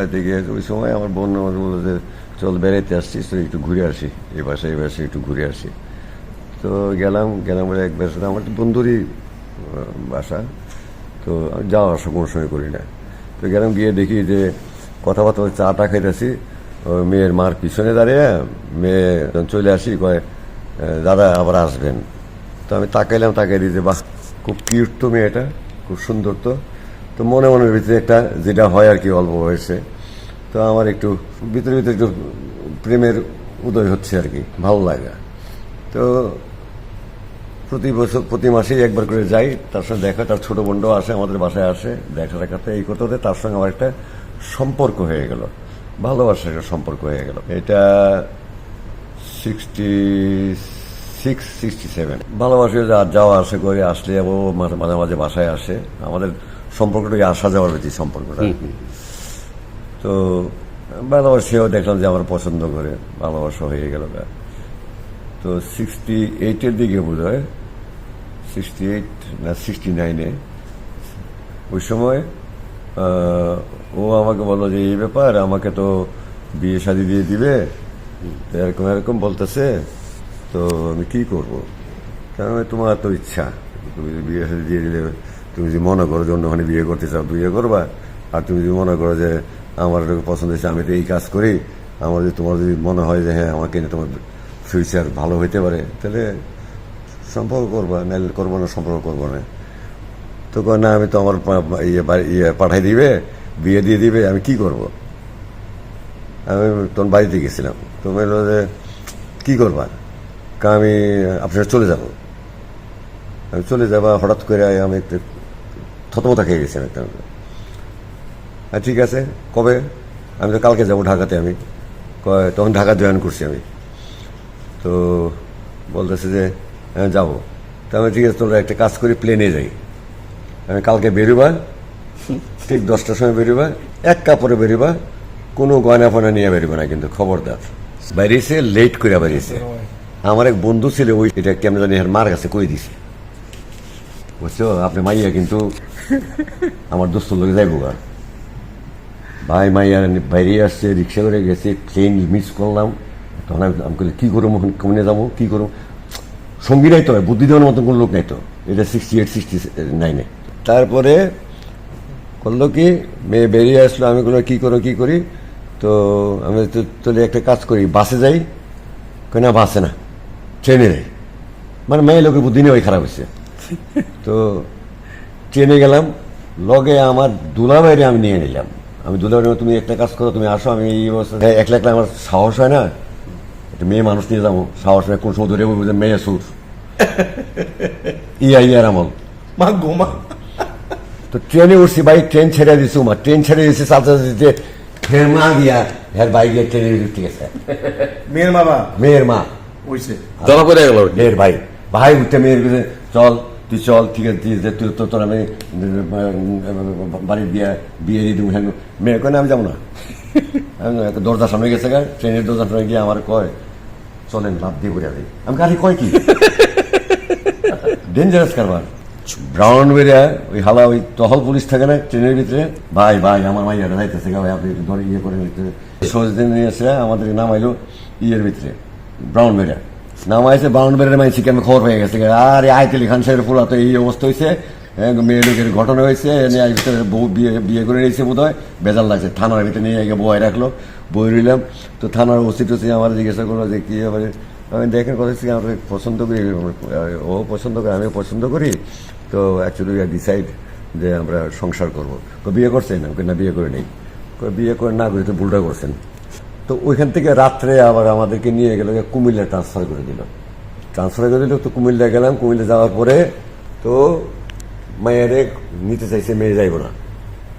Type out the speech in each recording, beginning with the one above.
বাড়িতে গিয়ে ওই সময় আমার বোন আমার বলল যে, চল বেড়াইতে আসছিস, তো একটু ঘুরে আসি। এই বাসে এই বাসে একটু ঘুরে আসি। তো গেলাম গেলাম বলে একবার সাথে আমার তো বন্ধুরই বাসা। তো যাওয়া আসা কোনো সময় করি না। তো গেলাম গিয়ে দেখি যে কথাবার্তা বলে চাটা খাইতেছি। ওই মেয়ের মার পিছনে দাঁড়িয়ে মেয়ে চলে আসি, কয় দাদা আবার আসবেন। তো আমি তাকাইলাম তাকাই দিই যে, বাহ, খুব কিউট তো মেয়েটা, খুব সুন্দর তো। তো মনে মনে ভিতরে একটা যেটা হয় আর কি অল্প বয়সে। তো আমার একটু ভিতরে ভিতরে একটু প্রেমের উদয় হচ্ছে আর কি, ভালো লাগা। তো প্রতি বছর, প্রতি মাসেই একবার করে যাই, তার সঙ্গে দেখা তার ছোট বোনটাও আসে, আমাদের বাসায় আসে, দেখা দেখাতে এই করতে হতে তার সঙ্গে আমার একটা সম্পর্ক হয়ে গেল, ভালোবাসার একটা সম্পর্ক হয়ে গেল। এটা সিক্সটি সিক্স সিক্সটি সেভেন ভালোবাসি যাওয়া, আসে করে, আসলে ও মাঝে মাঝে বাসায় আসে। আমাদের সম্পর্কটা আসা যাওয়ার যে সম্পর্কটা? তো ভালোবাসিও দেখলাম যে আমার পছন্দ করে ভালোবাসা হয়ে গেল। তো সিক্সটি এইটের দিকে বোধ হয় সিক্সটি এইট না সিক্সটি নাইনে ওই সময় ও আমাকে বলল যে এই ব্যাপার আমাকে তো বিয়ে শাদি দিয়ে দিবে এরকম এরকম বলতেছে তো আমি কি করব? কারণ তোমার তো ইচ্ছা তুমি বিয়ে শাদি দিয়ে দিলে তুমি যদি মনে করো যে অন্যখানে বিয়ে করতে চাও বিয়ে করবা। আর তুমি যদি মনে করো যে আমার পছন্দ হয়েছে আমি তো এই কাজ করি। আমার যদি তোমার যদি মনে হয় যে হ্যাঁ আমাকে তোমার ফিউচার ভালো হইতে পারে তাহলে সম্পর্ক করবা নাহলে করব না সম্পর্ক করব না। তো কয়, না আমি তো আমার ইয়ে ইয়ে পাঠাই দিবে বিয়ে দিয়ে দিবে আমি কি করব? আমি তখন বাড়িতে গেছিলাম। তো বলল যে কী করবা? আমি আপনার চলে যাব। আমি চলে যাবা হঠাৎ করে আমি একটু থতমতা খেয়ে গেছিলাম একটা আর ঠিক আছে কবে আমি তো কালকে যাব ঢাকাতে আমি তখন ঢাকা জয়েন করছি আমি তো বলতেছে যে হ্যাঁ যাব তো আমি ঠিক আছে তোমরা একটা কাজ করি প্লেনে যাই আমি কালকে বেরোবা ঠিক দশটার সময় বেরোবা এক কাপড়ে বেরোবা কোনো গয়না ফয়না নিয়ে বেরোবে না কিন্তু খবরদার বাইরেছে লেট করে বেরিয়েছে আমার এক বন্ধু ছিল ওই এটা কেমন জানি মার কাছে কই দিছে বুঝছ? আপনি মাইয়া কিন্তু আমার দোস্ত লোকে যাইবো গা। ভাই মাইয়া বাইরে আসছে, রিক্সা করে গেছে ট্রেন মিস করলাম। তখন আমি বলি কী করব কমনে যাব? কী করব সঙ্গী নাই তো, বুদ্ধি দেওয়ার মতো কোনো লোক নাই তো। এটা সিক্সটি এইট সিক্সটি নাইনে তারপরে করল কি, মেয়ে বেরিয়ে আসলো, আমি কোনো কী করো, কী করি? তো আমি তো চলে একটা কাজ করি, বাসে যাই। কই না, বাসে না, ট্রেনে যাই। মানে মেয়ে লোকের বুদ্ধি নেই ওই খারাপ হয়েছে তো ট্রেনে গেলাম লগে আমার দুলাভাইরে আমি নিয়ে নিলাম। আমি দুলাভাই তুমি একটা কাজ করো তুমি আসো আমি এই অবস্থা হ্যাঁ, একলা একলা আমার সাহস হয় না। একটা মেয়ে মানুষ নিয়ে যাব সাহস হয় কোন সময় ধরে বলব যে মেয়ে সুর। ইয়া ইয়ার আমল। মা গোমা তো ট্রেনে উঠছি বাইক ট্রেন ছেড়ে দিছি উমা। ট্রেন ছেড়ে দিছি চালতে দিতে ফের মা দিয়া হ্যাঁ বাইক গিয়ে ট্রেনে উঠতে গেছে মেয়ের বাবা মেয়ের মা। ওইছে ধরা পড়ে গেল। মেয়ের ভাই। ভাই উঠতে মেয়ের চল তুই চল, ঠিক আছে তুই যে তো তোর আমি বাড়ির বিয়ে বিয়ে দিয়ে দেবো হ্যাঁ মেয়ে কয়, না, আমি যাব না। দরজার সামনে গেছে গা, ট্রেনের দরজার সামনে গিয়ে আমার কয়, চলেন লাভ দিয়ে করে দিই আমি গাড়ি কয় কি? ডেঞ্জারাস কারবার। ব্রাউন বেরিয়া ওই হালা, ওই টহল পুলিশ থাকে না, ট্রেনের ভিতরে, ভাই ভাই, আমার মাইয়াটা যাইতেছে গা, ভাই, আপনি ধরে ইয়ে করে নিতে সহজে নিয়ে এসে আমাদের নামাইলো ইয়ের ভিতরে ব্রাউন বেরিয়া নামাইছে ব্রাউন বেরিয়ার মাইছি আমি খবর পেয়ে গেছে আর আয়তেলি খান সাহেবের পুরা তো এই অবস্থা হয়েছে হ্যাঁ, মেয়ে লোকের ঘটনা হয়েছে এই ভিতরে বউ বিয়ে বিয়ে করে নিয়েছে বোধ হয় লাগছে থানার ভিতরে নিয়ে বই রাখল বই রইলাম তো থানার ওসি টসি আমার জিজ্ঞাসা করল যে কি আমি দেখেন কথা হচ্ছে আমরা পছন্দ করি ও পছন্দ করে আমি পছন্দ করি তো অ্যাকচুয়ালি ডিসাইড যে আমরা সংসার করব। বিয়ে করছেন? না বিয়ে করে নেই। বিয়ে করে না করে তো ভুলটা করছেন। তো ওইখান থেকে রাত্রে আবার আমাদেরকে নিয়ে গেল কুমিল্লা ট্রান্সফার করে দিল। ট্রান্সফার করে দিল তো কুমিল্লা গেলাম কুমিল্লা যাওয়ার পরে তো মায়েরে নিতে চাইছে মেয়ে যাইব না।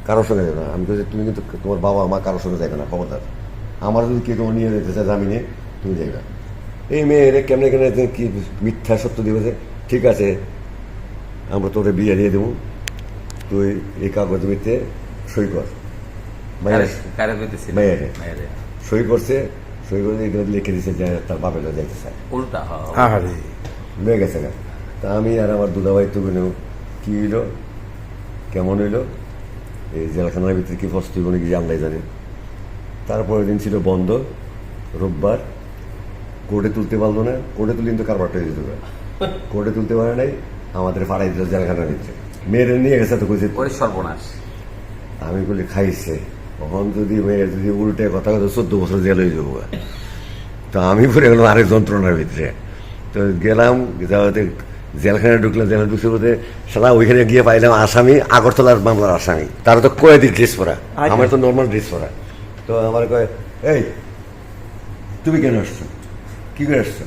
কারোর সঙ্গে যাবে না। আমি তো তুমি কিন্তু তোমার বাবা মা কারোর সঙ্গে যাবে না খবরদার। আমার যদি কেউ তোমার নিয়ে যেতে চায় জামিনে তুমি যাইবে না। এই মেয়েরে কেমনে কেমনে কি মিথ্যা সত্য দিবে যে ঠিক আছে আমরা তোরে বিয়ে দিয়ে দেবো। তুই এই কাগজ মিথ্যে সই কর। মায়ের। মেয়েরে। সই করছে সই করে লিখে দিছে যে তার বাপের যাইতে চায় উল্টা হ্যাঁ। গেছে না। তা আমি আর আমার দুলাভাই তো নেব কি হইল? কেমন হইল? এই জেলখানার ভিতরে কি ফস্তি কোনো কি জানলাই জানি? তারপরের দিন ছিল বন্ধ রোববার। কোর্টে তুলতে পারল না কোর্টে তুলে কিন্তু কারবারটা হয়ে যেত। কোর্টে তুলতে পারে নাই আমাদের পাড়াই দিল জেলখানার ভিতরে। মেয়েরে নিয়ে গেছে তো কইছে সর্বনাশ। আমি বলি খাইছে। তখন যদি মেয়ের যদি উল্টে কথা কথা চোদ্দ বছর জেল হয়ে যাব তো আমি পড়ে গেলাম আরেক যন্ত্রণার ভিতরে। তো গেলাম যাওয়াতে জেলখানায় ঢুকলাম জেলখানে ঢুকতে বলতে সারা ওইখানে গিয়ে পাইলাম আসামি আগরতলার মামলার আসামি। তারা তো কয়েদি ড্রেস পরা। আমার তো নর্মাল ড্রেস পরা। তো আমার কয় এই তুমি কেন আসছো? কি করে আসছো?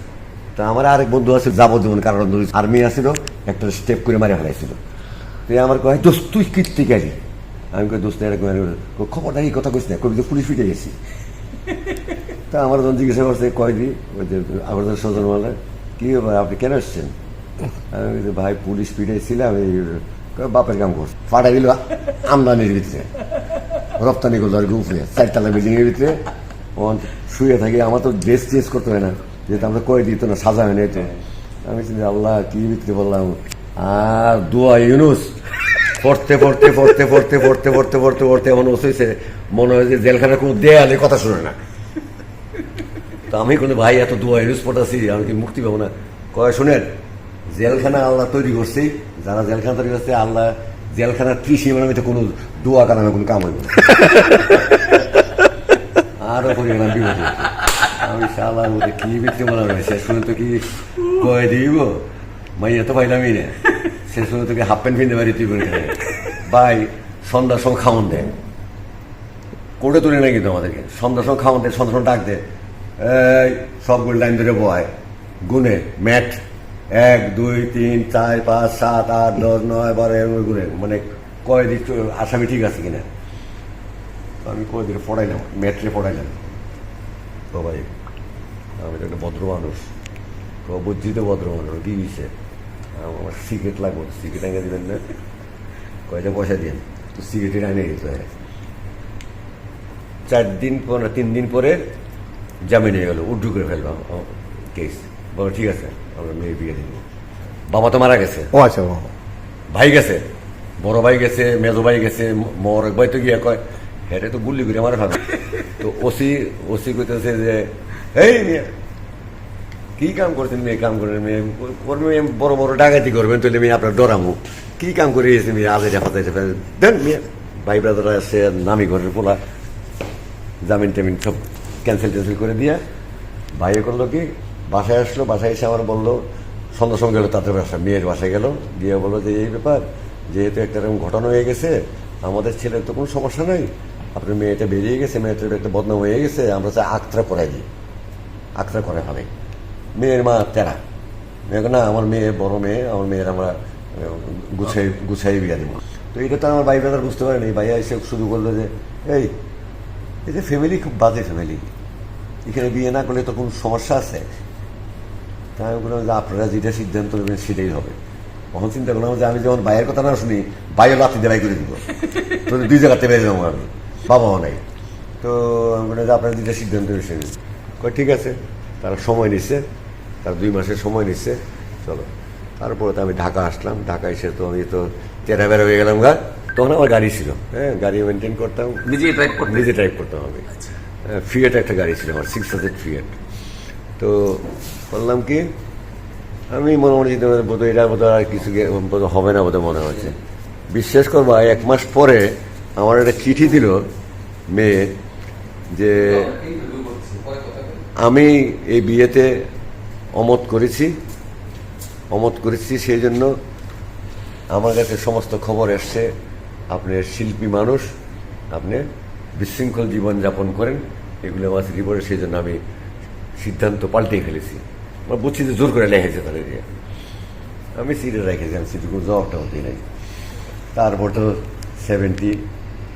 তা আমার আরেক বন্ধু আছে যাবজ্জীবন কারণ আর্মি আসছিল একটা স্টেপ করে মারে ফেলাইছিল। তুই আমার কয় দোস্ত তুই কীর্তি গেলি আমি কই দোস্ত এরকম খবরটা এই কথা কইস না কবি তো পুলিশ ফিটে গেছি তা আমার যখন জিজ্ঞাসা করছে কয়দি ওই যে আমাদের বলে কি ব্যাপার আপনি কেন এসছেন আমি ভাই পুলিশ পিটাইছিলাম এই বাপের কাম করছে ফাটাই দিল আমদানির ভিতরে রপ্তানি করল আর উপরে চারতলা বিল্ডিং এর ভিতরে ওখান শুয়ে থাকি আমার তো ড্রেস চেঞ্জ করতে হয় না যেহেতু আমরা কয়ে দিত না সাজা হয় না তো আমি চিন্তা আল্লাহ কি ভিতরে বললাম আর দোয়া ইউনুস পড়তে পড়তে পড়তে পড়তে পড়তে পড়তে পড়তে পড়তে এমন বসেছে মনে হয় যে জেলখানার কোনো দেয়ালে কথা শুনে না। তো আমি কোনো ভাই এত দোয়া ইউজ পড়াছি আমি কি মুক্তি পাবো না? কয়, শুনেন, জেলখানা আল্লাহ তৈরি করছি, যারা জেলখানা তৈরি করছে, আল্লাহ জেলখানার কৃষি মানে তো কোনো দোয়া কারণে কোনো কাম হইব না। আরও করি গেলাম বিপদে আমি শালার মধ্যে কি বিক্রি হয় শেষ পর্যন্ত কি কয়ে দিব? মাইয়া তো পাইলামই না। শেষ পর্যন্ত কি হাফ প্যান্ট পিনতে পারি, তুই করে ভাই সন্ধ্যার সময় খাওয়ান দেয় কোর্টে তুলে না কিন্তু আমাদেরকে। সন্ধ্যার সময় খাওয়ান দেয় সন্ধ্যার সময় ডাক দেয় এই, সবগুলো লাইন ধরে বয়। গুনে, ম্যাট। এক, দুই, তিন, চার, পাঁচ, সাত, আট, দশ, নয়, বারো, এরকম গুনে। মানে কয় দিক আসামি ঠিক আছে কিনা? আমি কয় দিকে পড়াইলাম? ম্যাট্রে পড়াইলাম। তো ভাই, আমি তো একটা ভদ্র মানুষ। তো বুঝছি ভদ্র মানুষ, কি দিচ্ছে আমার সিগারেট লাগবে সিগারেট এনে দিবেন না। কয়টা পয়সা দিন তো সিগারেট এনে দিতে হয়। চার দিন পর তিন দিন পরে জামিন হয়ে গেলো উড্ডু করে ফেললাম কেস বলো ঠিক আছে আমরা মেয়ে বিয়ে দিব। বাবা তো মারা গেছে। ও আচ্ছা ও ভাই গেছে বড় ভাই গেছে মেজো ভাই গেছে মর ভাই তো গিয়ে কয় হেঁটে তো গুল্লি করে আমার ভাবে তো ওসি ওসি কইতেছে যে এই মেয়ে কি কাম করছেন মেয়ে? কাম করেন মেয়ে? করবে মেয়ে বড় বড় ডাকাতি করবেন, তাহলে মেয়ে আপনার ডরামু। কি কাম করে এসে মেয়ে? আজে ফাজাইতে দেন মেয়ে, ভাই ব্রাদার আছে, নামি ঘরের পোলা। জামিন টামিন সব ক্যান্সেল ট্যান্সেল করে দিয়ে ভাইয়ে করল কি? বাসায় আসলো, বাসায় এসে আমার বলল সন্ধ্যার সঙ্গে গেলো, তাদের বাসা, মেয়ের বাসায় গেল। গিয়ে বলল যে, এই ব্যাপার, যেহেতু একটা এরকম ঘটনা হয়ে গেছে, আমাদের ছেলের তো কোনো সমস্যা নাই। আপনার মেয়েটা বেরিয়ে গেছে, মেয়েটার একটা বদনাম হয়ে গেছে, আমরা চাই আক্তরা করাই দিই। আক্তরা করে ফেলে। মেয়ের মা তেরা। মেয়ে না, আমার মেয়ে বড় মেয়ে, আমার মেয়ের আমরা গুছাই গুছাই বিয়া দিব। তো এটা তো আমার ভাই ব্রাদার বুঝতে পারেনি ভাইয়া এসে শুরু করল যে, এই যে ফ্যামিলি খুব বাজে ফ্যামিলি এখানে বিয়ে না করলে তো কোনো সমস্যা আছে? তাই আমি বললাম যে, আপনারা যেটা সিদ্ধান্ত নেবেন সেটাই হবে। তখন চিন্তা করলাম যে, আমি যখন ভাইয়ের কথা না শুনি, ভাইও লাথি দিয়ে বাই করে দিব। তো দুই জায়গাতে বেরিয়ে যাব আমি, বাবাও নাই। তো আমি বললাম যে, আপনারা যেটা সিদ্ধান্ত নেবেন সেটাই ঠিক আছে তারা সময় নিচ্ছে। তার দুই মাসের সময় নিচ্ছে। চলো। তারপরে তো আমি ঢাকা আসলাম। ঢাকা এসে তো আমি তো তেরা বেড়া হয়ে গেলাম গা। তখন আমার গাড়ি ছিল। হ্যাঁ গাড়ি মেনটেন করতাম। নিজেই ড্রাইভ করতে নিজে ড্রাইভ করতাম আমি। ফিয়েট একটা গাড়ি ছিল আমার সিক্স হাজার ফিয়েট তো বললাম কি আমি মনে মনে করলাম, বোধহয় এটা বোধহয় আর কিছু বোধহয় হবে না বোধহয় মনে হচ্ছে। বিশ্বাস করবা এক মাস পরে আমার একটা চিঠি দিল মেয়ে যে আমি এই বিয়েতে অমত করেছি অমত করেছি সেই জন্য আমার কাছে সমস্ত খবর এসছে, আপনি শিল্পী মানুষ, আপনি বিশৃঙ্খল জীবনযাপন করেন, এগুলো আমার রিপোর্টে সেই জন্য আমি সিদ্ধান্ত পাল্টে ফেলেছি। আমরা বুঝছি যে জোর করে লেখেছে তাদের দিয়ে আমি সিটে রেখেছি আমি সিটে কোনো জবাবটা হতেই নাই। তারপর তো সেভেন্টি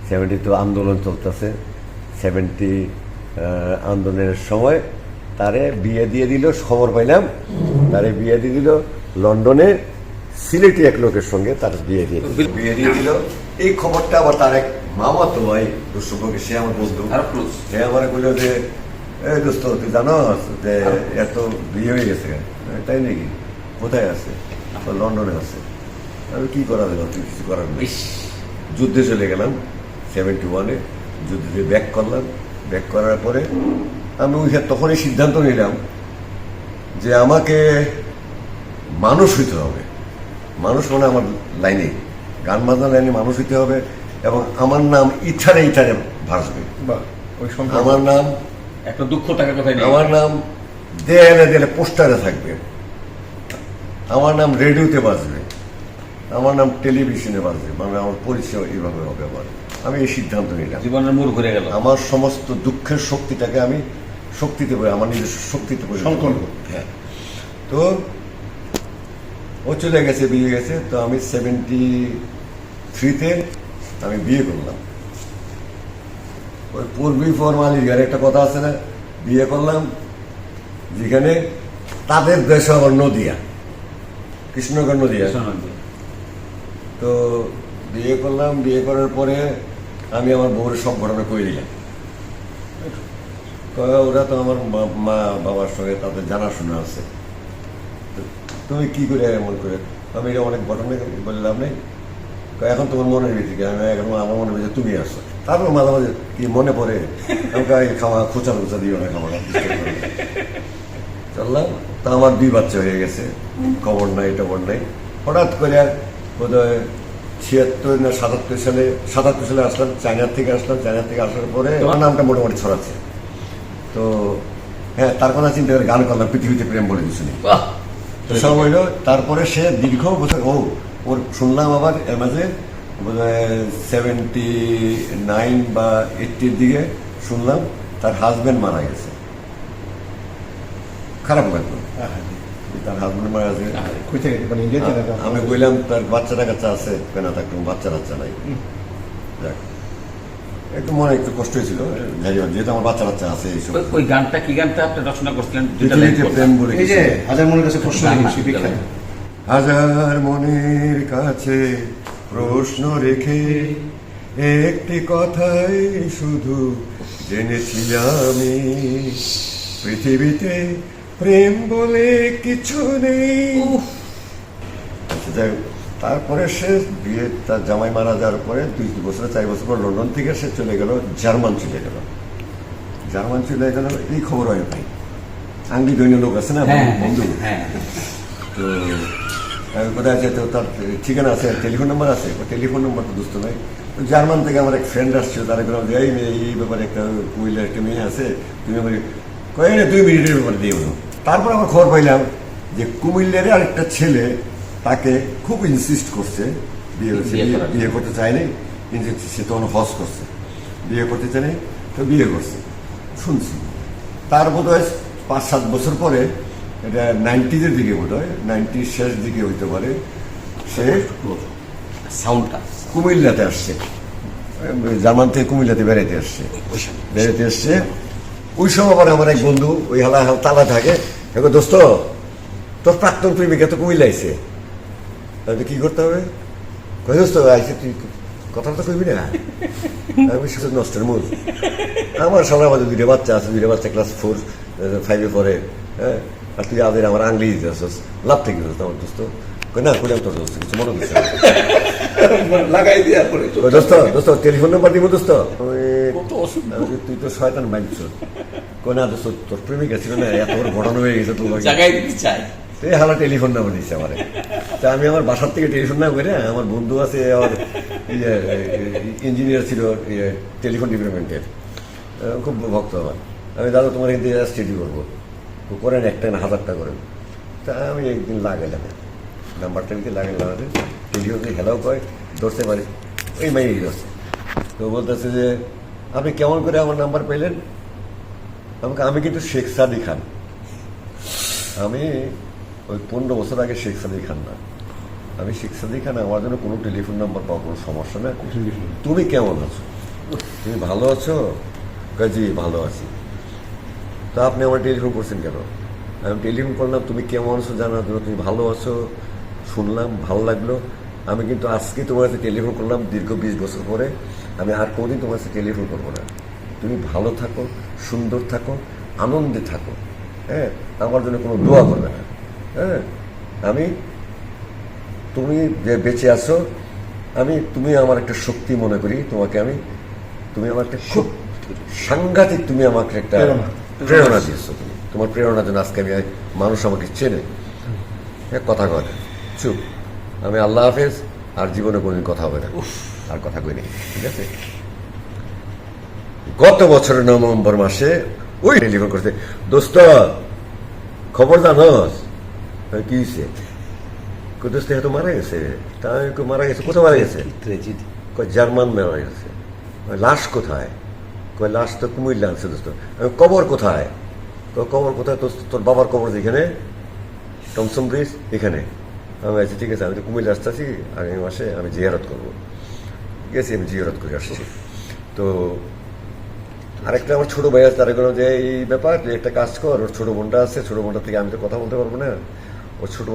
সেভেন্টি তো আন্দোলন চলতেছে। সেভেন্টি আন্দোলনের সময় তারে বিয়ে দিয়ে দিল খবর পাইলাম তারে বিয়ে দিয়ে দিল লন্ডনে সিলেটি এক লোকের সঙ্গে তার বিয়ে দিয়ে দিল। বিয়ে দিয়ে দিল এই খবরটা আবার তার এক মামা তো ভাই দুঃসম্পর্কে সে আমার বন্ধু। সে আমার বলল যে এই দোস্ত তুই জানো যে এত বিয়ে হয়ে গেছে তাই নাকি? কোথায় আছে? লন্ডনে আছে। আমি কি করা যাবে? তুই কিছু করার নেই। যুদ্ধে চলে গেলাম সেভেন্টি ওয়ানে যুদ্ধে ব্যাক করলাম। ব্যাক করার পরে আমি ওইখানে তখনই সিদ্ধান্ত নিলাম যে আমাকে মানুষ হইতে হবে। মানুষ মানে আমার লাইনে গান বাজনা লাইনে মানুষ হইতে হবে এবং আমার নাম ইথারে ইথারে ভাসবে। আমার নাম একটা দুঃখ টাকার কথাই নেই। আমার নাম দেয়ালে দেয়ালে পোস্টারে থাকবে। আমার নাম রেডিওতে বাজবে। আমার নাম টেলিভিশনে বাজবে। মানে আমার পরিচয় এইভাবে হবে আমার। আমি এই সিদ্ধান্ত নিলাম। জীবনের মোড় ঘুরে গেল। আমার সমস্ত দুঃখের শক্তিটাকে আমি শক্তিতে করে আমার নিজস্ব শক্তিতে করে সংকল্প। হ্যাঁ। তো ও চলে গেছে বিয়ে গেছে তো আমি সেভেন্টি থ্রিতে আমি বিয়ে করলাম। ওই পূর্বী ফরমালির ঘরে একটা কথা আছে না বিয়ে করলাম যেখানে তাদের দেশ আমার নদিয়া কৃষ্ণগড় নদিয়া। তো বিয়ে করলাম বিয়ে করার পরে আমি আমার বউর সব ঘটনা করে দিলাম। ওরা তো আমার মা- বাবার সঙ্গে তাদের জানাশোনা আছে। তুমি কি করে এমন করে? আমি এটা অনেক ঘটনা বললাম নেই। এখন তোমার মনের ভিত্তিকে আমি এখন আমার মনে হয়েছে তুমি আসছো তারপর মাঝে মাঝে কি মনে পড়ে? আমি কই, খাওয়া খোঁচা খোঁচা দিও না খাওয়া চললাম। তা আমার দুই বাচ্চা হয়ে গেছে। খবর নাই টবর নাই। হঠাৎ করে বোধ হয় ছিয়াত্তর না সাতাত্তর সালে সাতাত্তর সালে আসলাম চায়নার থেকে আসলাম। চায়নার থেকে আসার পরে আমার নামটা মোটামুটি ছড়াচ্ছে। তো হ্যাঁ তার কথা চিন্তা করে গান করলাম পৃথিবীতে প্রেম বলে কিছু বাহ। তো সব হইল তারপরে সে দীর্ঘ বছর ও ওর শুনলাম আবার এর মাঝে সেভেন্টি নাইন বা এইটির দিকে শুনলাম তার হাজবেন্ড মারা গেছে। খারাপ লাগল। তার হাজবেন্ড মারা গেছে। মানে ইন্ডিয়া আমি বললাম তার বাচ্চাটা কাচ্চা আছে কেনা থাকতো বাচ্চা বাচ্চা নাই একটু মনে একটু কষ্ট হয়েছিল। যাই হোক, যেহেতু আমার বাচ্চা বাচ্চা আছে এইসব। ওই- গানটা কি গানটা আপনি রচনা করছিলেন। প্রেম বলে এই যে হাজার মনের কাছে প্রশ্ন রেখেছি হাজার মনের কাছে প্রশ্ন রেখে একটি কথাই শুধু জেনেছি আমি। পৃথিবীতে প্রেম বলে কিছু নেই। যাই হোক, তারপরে সে বিয়ে তার জামাই মারা যাওয়ার পরে দুই বছর চার বছর পর লন্ডন থেকে সে চলে গেল জার্মান চলে গেল। জার্মান চলে গেল এই খবর হয় ভাই আঙ্গি দৈন্য লোক আছে না হ্যাঁ বন্ধু? হ্যাঁ তো আমি কোথায় আছে? তো তার ঠিকানা আছে টেলিফোন নাম্বার আছে টেলিফোন নাম্বার তো দুস্থ নাই। তো জার্মান থেকে আমার এক ফ্রেন্ড আসছিল তারা বললাম যে এই মেয়ে এই ব্যাপারে একটা কুইলের একটা মেয়ে আছে তুমি আমার কয়ে না দুই মিনিটের ব্যাপারে দিয়ে বলো। তারপর আমার খবর পাইলাম যে কুমিল্লার আরেকটা ছেলে তাকে খুব ইনসিস্ট করছে বিয়ে হচ্ছে বিয়ে করতে নাই কিন্তু সে তখন হজ করছে। বিয়ে করতে নাই তো বিয়ে করছে। শুনছি। তার বোধ হয় পাঁচ সাত বছর পরে এটা নাইনটিজের দিকে বোধ হয় নাইনটির শেষ দিকে হইতে পারে সে সাউন্ডটা। কুমিল্লাতে আসছে। জার্মান থেকে কুমিল্লাতে বেড়াইতে আসছে। বেড়াইতে আসছে। ওই সময় আবার আমার এক বন্ধু ওই হালা হাল তালা থাকে। দোস্ত তোর প্রাক্তন প্রেমিকা তো কুমিল্লা আইছে তাহলে কি করতে হবে? কই দোস্ত আইসে তুই কথা তো কইবি না? আমি শুধু নষ্টের মূল। আমার সবার আমাদের দুইটা বাচ্চা আছে দুইটা বাচ্চা ক্লাস ফোর ফাইভে পড়ে হ্যাঁ? আর তুই আদের আমার আংলি দিতে আসছিস লাভ থেকে দোস্ত আমার দোস্ত। কই না তোর দোস্ত কিছু মনে লাগাই পরে দোস্ত দোস্ত টেলিফোন নাম্বার দিব দোস্ত? তুই তো শয়তান বাইছ কই না দোস্ত তোর প্রেমিকা ছিল না এত বড় ঘটনা হয়ে গেছে তোর। জায়গায় দিতে চাই। এই হালা টেলিফোন নাম্বার দিচ্ছে আমার। তা আমি আমার বাসার থেকে টেলিফোন নাম্বার করে আমার বন্ধু আছে আমার ইঞ্জিনিয়ার ছিল ইয়ে, টেলিফোন ডিপার্টমেন্টের। খুব ভক্ত আমার। আমি দাদা তোমার এখান থেকে স্টেডি করব। করেন একটা না হাজারটা করেন। তা আমি একদিন লাগাইলাম। নাম্বারটা দিকে লাগাইলাম টেলিফোন হেলাও কয় ধরতে পারি। ওই মাই ধরছে। তো বলতেছে যে আপনি কেমন করে আমার নাম্বার পেলেন? আমাকে আমি কিন্তু শেখ সাদি খান। আমি ওই পনেরো বছর আগে শেখ সাদি খান না। আমি শেখ সাদি খান আমার জন্য কোনো টেলিফোন নাম্বার পাওয়ার কোনো সমস্যা না তুমি কেমন আছো? তুমি ভালো আছো? কয়, জি ভালো আছি। তা আপনি আমার টেলিফোন করছেন কেন? আমি টেলিফোন করলাম তুমি কেমন আছো জানার জন্য তুমি ভালো আছো? শুনলাম ভালো লাগল। আমি কিন্তু আজকে তোমার কাছে টেলিফোন করলাম দীর্ঘ বিশ বছর পরে। আমি আর কোনোদিন তোমার কাছে টেলিফোন করব না। তুমি ভালো থাকো সুন্দর থাকো আনন্দে থাকো হ্যাঁ? আমার জন্য কোনো দোয়া করবে না। হ্যাঁ আমি তুমি যে বেঁচে আছো আমি তুমি আমার একটা শক্তি মনে করি তোমাকে আমি তুমি আমার একটা খুব সাংঘাতিক তুমি আমাকে একটা প্রেরণা। দিয়েছ তুমি। তোমার প্রেরণার জন্য আজকে আমি মানুষ আমাকে চেনে। কথা কথা চুপ। আমি আল্লাহ হাফেজ আর জীবনে কোনোদিন কথা হবে না। আর কথা কই নেই ঠিক আছে? গত বছরের নভেম্বর মাসে ওই টেলিফোন করতে দোস্ত খবর জানোস আমি, কি হয়েছে কই দোস্ত এত মারা গেছে তা মারা গেছে কোথায় মারা গেছে কয় জার্মান মারা গেছে লাশ কোথায় কয় লাশ তো কুমিল্লা আনছে দোস্ত কবর কোথায় কবর কোথায় দোস্ত তোর বাবার কবর যেখানে টমসম ব্রিজ এখানে আমি আছি ঠিক আছে আমি তো কুমিল্লা আসতেছি আগামী মাসে আমি জিয়ারত করব গেছি আমি জিয়ারত করে আসছি তো আরেকটা আমার ছোট ভাই আছে তারা যে এই ব্যাপার একটা কাজ কর ওর ছোট বোনটা আছে ছোট বোনটা থেকে আমি তো কথা বলতে পারব না ওর ছোট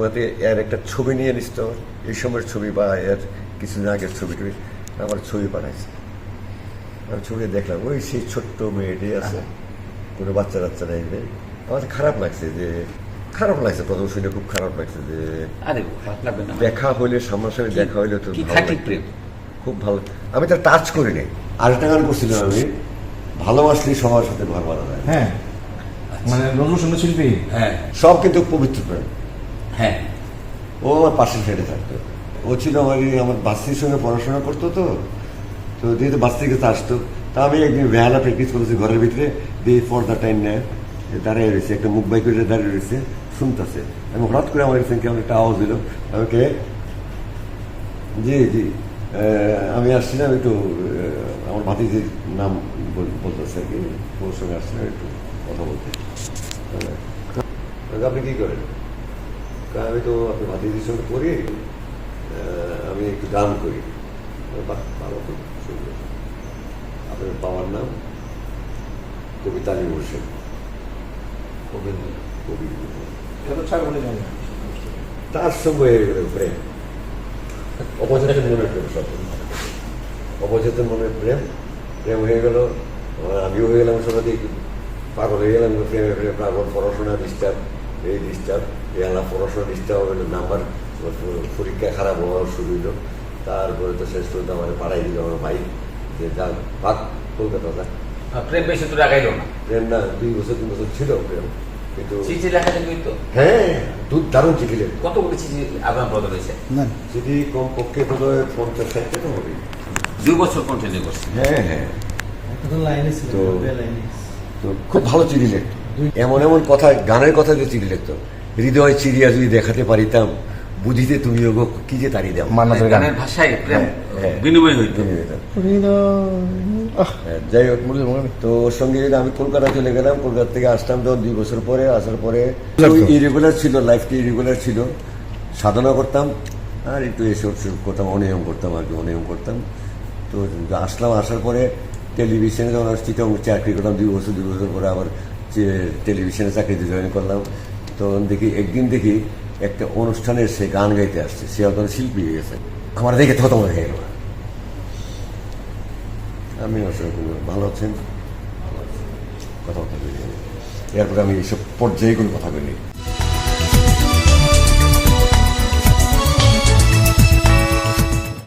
এর একটা ছবি নিয়ে নিস তো এই সময়ের ছবি বা এর কিছুদিন আগের ছবি টবি আমার ছবি পাঠাইছে আমি ছবি দেখলাম ওই সেই ছোট্ট মেয়েটি আছে কোনো বাচ্চা বাচ্চা নেই আমার খারাপ লাগছে যে খারাপ লাগছে প্রথম শুনে খুব খারাপ লাগছে যে দেখা হইলে সামনাসামনি দেখা হইলে তো। প্রেম? খুব ভালো। আমি তো টাচ করি নাই। আরেকটা গান করছিলাম আমি ভালোবাসলে সবার সাথে ঘর বানা যায়। হ্যাঁ। মানে নজরুল সংগীত শিল্পী? হ্যাঁ। সব কিন্তু পবিত্র প্রেম। হ্যাঁ ও আমার পাশে ফেটে থাকতো। ও ছিল আমার আমার বাস্তির সঙ্গে পড়াশোনা করতো তো। তো যেহেতু বাস্তির কাছে আসতো, তা আমি একদিন বেহালা প্র্যাকটিস করেছি ঘরের ভিতরে, দিয়ে পর্দা টাইম নেয় দাঁড়িয়ে রয়েছে, একটা মুখ বাই করে দাঁড়িয়ে রয়েছে, শুনতেছে। আমি হঠাৎ করে আমার কাছে কেমন একটা আওয়াজ দিল, আমাকে, জি জি আমি আসছিলাম একটু আমার ভাতিজির নাম বল- বলতেছে আর কি, ওর সঙ্গে আসছিলাম একটু কথা বলতে। আপনি কি করেন? তা আমি তো আপনার ভাতিজির সঙ্গে পড়ি আহ, আমি একটু গান করি। বাহ, ভালো তো সুন্দর আপনার বাবার নাম? কবিতা আলী হোসেন কবি কবি তার সঙ্গে প্রেম। অপচেতন মনের প্রেম সব অপচেতন মনে প্রেম প্রেম হয়ে গেল। আমিও হয়ে গেলাম সবাই পাগল হয়ে গেলাম প্রেমে প্রেমে পাগল পড়াশোনা ডিস্টার্ব এই ডিস্টার্ব এই পড়াশোনা ডিস্টার্ব হবে নাম্বার পরীক্ষা খারাপ হওয়ার শুরু হইল তারপরে তো শেষ পর্যন্ত আমার পাড়াই দিল আমার ভাই যে যা ভাগ কলকাতা যা। প্রেম বেশি তো লাগাইলো না। প্রেম না দুই বছর তিন বছর ছিল প্রেম কিন্তু চিঠি লেখা তো? হ্যাঁ দু দারুণ চিঠি লেখে। কতগুলো চিঠি আপনার বদল হয়েছে? যদি কম পক্ষে বোধ হয় পঞ্চাশ ষাটটা তো হবে দুই বছর কন্টিনিউ করছে। হ্যাঁ হ্যাঁ। তো লাইনে ছিল তো- দুই লাইনে। তো খুব ভালো চিঠি লিখতো। এমন এমন কথা গানের কথা যে চিঠি লিখতো। হৃদয় চিড়িয়া যদি দেখাতে পারিতাম বুঝিতে তুমি ওগো কি যে তারি দাম মান্নাতের গানের ভাষায় প্রেম হ্যাঁ, হ্যাঁ। বিনিময় হইতো। হ্যাঁ, যাই হোক তো ওর সঙ্গে যদি আমি কলকাতা চলে গেলাম কলকাতা থেকে আসলাম তো দুই বছর পরে আসার পরে ইরেগুলার ছিল লাইফটা ইরেগুলার ছিল। সাধনা করতাম আর একটু এসে ওঠে করতাম অনিয়ম করতাম আর কি অনিয়ম করতাম। তো আসলাম আসার পরে টেলিভিশনে যখন আসছি তখন চাকরি করলাম দুই বছর দুই বছর পরে আবার যে টেলিভিশনে চাকরিতে জয়েন করলাম। তখন দেখি, একদিন দেখি একটা অনুষ্ঠানে সে গান গাইতে আসছে। সে অত শিল্পী হয়ে গেছে। আমার দেখে থতম হয়ে গেল। আমি ভালো আছেন? কথাবার্তা কথা কথা এরপরে আমি এইসব কোনো কথা বলি